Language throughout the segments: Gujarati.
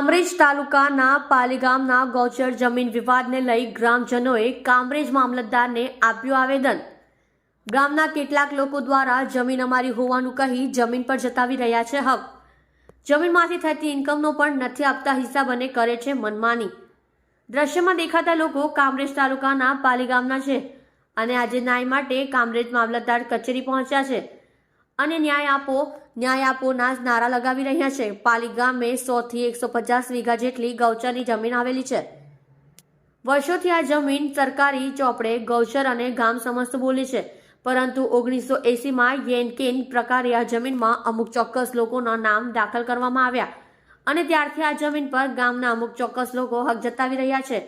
કામરેજ તાલુકાના પાલી ગામના ગૌચર જમીન વિવાદને લઈ ગ્રામજનોએ કામરેજ મામલતદારને આપ્યું આવેદન. ગામના કેટલાક લોકો દ્વારા જમીન અમારી હોવાનું કહી જમીન પર જતાવી રહ્યા છે હક જમીનમાંથી થતી ઇન્કમનો પણ નથી આપતા હિસાબ અને કરે છે મનમાની. દ્રશ્યમાં દેખાતા લોકો કામરેજ તાલુકાના પાલી ગામના છે અને આજે ન્યાય માટે કામરેજ મામલતદાર કચેરી પહોંચ્યા છે. અને ન્યાય આપો ન્યાય આપોના નારા લગાવી રહ્યા છે. પાલી ગામે સો થી એકસો પચાસ વીઘા જેટલી ગૌચરની જમીન આવેલી છે. વર્ષોથી આ જમીન સરકારી ચોપડે, ગૌચર અને ગામ સમસ્ત બોલી છે. પરંતુ ઓગણીસો એસીમાં યેનકેન પ્રકારે આ જમીનમાં અમુક ચોક્કસ લોકોના નામ દાખલ કરવામાં આવ્યા. અને ત્યારથી આ જમીન પર ગામના અમુક ચોક્કસ લોકો હક જતાવી રહ્યા છે.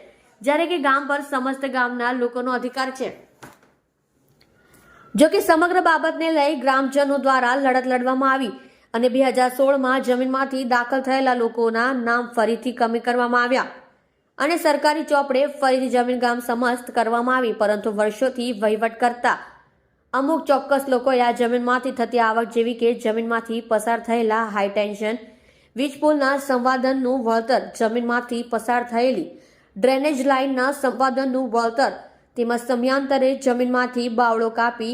જ્યારે કે ગામ પર સમસ્ત ગામના લોકોનો અધિકાર છે. જો કે સમગ્ર બાબતને લઈ ગ્રામજનો દ્વારા લડત લડવામાં આવી અને બે હજાર સોળમાં જમીનમાંથી દાખલ થયેલા લોકોના નામ ફરીથી કમી કરવામાં આવ્યા. અને સરકારી ચોપડે ફરીથી જમીન ગામ સમસ્ત કરવામાં આવી, પરંતુ વર્ષોથી વહીવટ કરતા અમુક ચોક્કસ લોકોએ આ જમીનમાંથી થતી આવક જેવી કે જમીનમાંથી પસાર થયેલા હાઈ ટેન્શન વીજ સંવાદનનું વળતર, જમીનમાંથી પસાર થયેલી ડ્રેનેજ લાઇનના સંવાદનનું વળતર તેમજ સમયાંતરે જમીનમાંથી બાવળો કાપી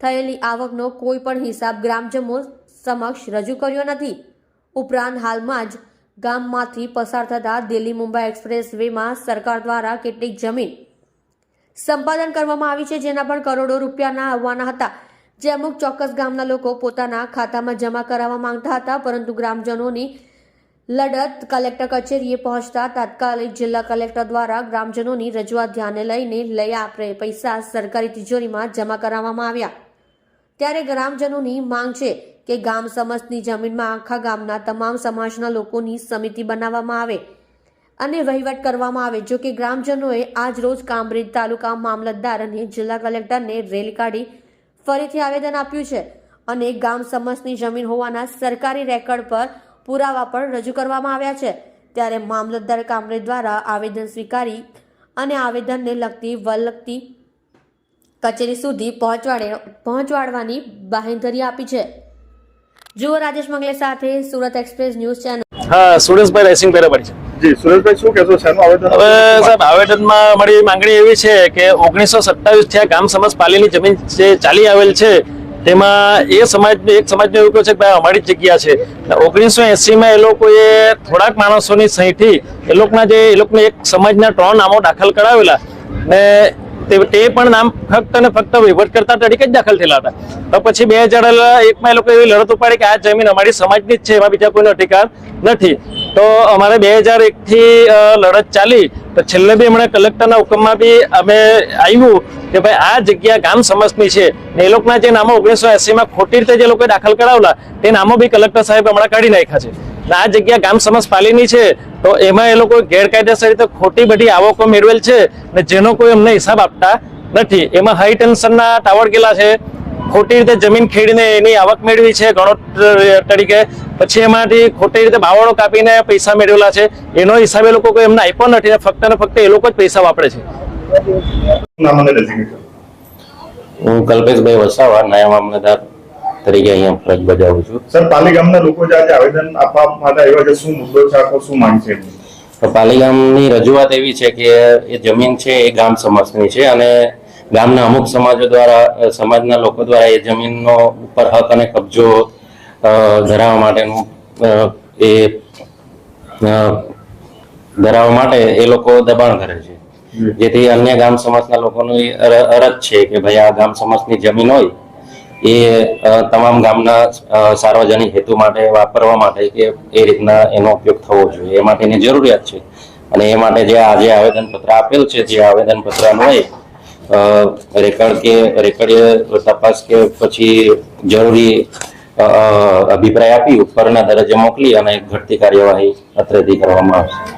થયેલી આવકનો કોઈ પણ હિસાબ ગ્રામજનો સમક્ષ રજૂ કર્યો નથી. ઉપરાંત હાલમાં જ ગામમાંથી પસાર થતા દિલ્હી મુંબઈ એક્સપ્રેસ વેમાં સરકાર દ્વારા કેટલીક જમીન સંપાદન કરવામાં આવી છે, જેના પણ કરોડો રૂપિયાના આવવાના હતા. જે અમુક ચોક્કસ ગામના લોકો પોતાના ખાતામાં જમા કરાવવા માંગતા હતા, પરંતુ ગ્રામજનોની લડત કલેક્ટર કચેરીએ પહોંચતા તાત્કાલિક જિલ્લા કલેક્ટર દ્વારા ગ્રામજનોની રજૂઆત ધ્યાને લઈને લઈ આપરે પૈસા સરકારી તિજોરીમાં જમા કરાવવામાં આવ્યા. ત્યારે ગ્રામજનોની માંગ છે કે ગામ સમસ્તની જમીનમાં આખા ગામના તમામ સમાજના લોકોની સમિતિ બનાવવામાં આવે અને વહીવટ કરવામાં આવે. જો કે ગ્રામજનોએ આજ રોજ કામરેજ તાલુકા મામલતદાર અને જિલ્લા કલેક્ટરને રેલી કાઢી ફરીથી આવેદન આપ્યું છે અને ગામ સમસ્તની જમીન હોવાના સરકારી રેકર્ડ પર પુરાવા પણ રજૂ કરવામાં આવ્યા છે. ત્યારે મામલતદાર કામરે દ્વારા આવેદન સ્વીકારી અને આવેદનને લગતી વલગતી કચેરી સુધી પહોંચવાડે પહોંચવાડવાની બાહેંધરી આપી છે. જુઓ રાજેશ મંગલે સાથે સુરત એક્સપ્રેસ ન્યૂઝ ચેનલ. હા સુરેશભાઈ રેસિંગ પેરાપડી છે. જી સુરેશભાઈ શું કહેશો? શેનું આવેદન હવે સાહેબ આવેદનમાં અમારી માંગણી એવી છે કે ઓગણીસો સત્તાવીસથી આ ગામ સમાજ પાલીની જમીન જે ચાલી આવેલ છે તેમાં એ સમાજ એક સમાજનો એવું કહ્યું છે કે ભાઈ અમારી જગ્યા છે. ઓગણીસો એસીમાં એ લોકોએ થોડાક માણસોની સહીથી એ લોકોના જે એ લોકોને એક સમાજના ત્રણ નામો દાખલ કરાવેલા. ને તે તે પણ નામ ફક્ત અને ફક્ત વહીવટ કરતા તરીકે જ દાખલ થયેલા હતા. તો પછી બે હજાર એકમાં એ લોકો એવી લડત ઉપાડી કે આ જમીન અમારી સમાજની જ છે, એમાં બીજા કોઈનો અધિકાર નથી. તો અમારે બે હજાર એકથી લડત ચાલી. તો છેલ્લે બી હમણાં કલેક્ટરના હુકમમાં બી અમે આવ્યું કે ભાઈ આ જગ્યા ગામ સમજની છે ને એ લોકોના જે નામો ઓગણીસો એસીમાં ખોટી રીતે જે લોકોએ દાખલ કરાવેલા, તે નામો બી કલેક્ટર સાહેબ હમણાં કાઢી નાખ્યા છે. આ જગ્યા ગામ સમજ પાલીની છે, તો એમાં એ લોકો ગેરકાયદેસર રીતે ખોટી બધી આવકો મેળવેલ છે ને જેનો કોઈ અમને હિસાબ આપતા નથી. એમાં હાઈ ટેન્શનના ટાવર ગેલા છે ખોટી રીતે જમીન ખેડીને એની આવક મેળવી છે ગણોત તરીકે. પછી એમાંથી ખોટી રીતે બાવળો કાપીને પૈસા મેળવેલા છે. એનો હિસાબ એ લોકો કોઈ એમને આપ્યો નથી ને ફક્ત ને ફક્ત એ લોકો જ પૈસા વાપરે છે. હું કલ્પેશભાઈ વસાવા નાયબ મામલતદાર તરીકે અહીંયા ફરજ બજાવું છું. સર પાલીગામના લોકો જે આજે આવેદન આપવા માટે આવ્યા છે શું મુદ્દો છે આખો શું માંગ છે? તો પાલીગામની રજૂઆત એવી છે કે એ જમીન છે એ ગામ સમાજની છે અને ગામના અમુક સમાજો દ્વારા સમાજના લોકો દ્વારા એ જમીનનો ઉપર હક અને કબજો ધરાવવા માટેનું એ ધરાવવા માટે એ લોકો દબાણ કરે છે. જેથી અન્ય ગામ સમાજના લોકોની અરજ છે કે ભાઈ આ ગામ સમાજની જમીન હોય એ તમામ ગામના સાર્વજનિક હેતુ માટે વાપરવા માટે કે એ રીતના એનો ઉપયોગ થવો જોઈએ. એ માટેની જરૂરિયાત છે. અને એ માટે જે આજે આવેદનપત્ર આપેલ છે જે આવેદનપત્ર અન્વયે અ, રેકર્ડ કે, રેકર્ડ તપાસ કે પછી જરૂરી અભિપ્રાય આપી, ઉપરના દરજ્જે મોકલી અને ઘટતી કાર્યવાહી અત્રેથી કરવામાં આવશે.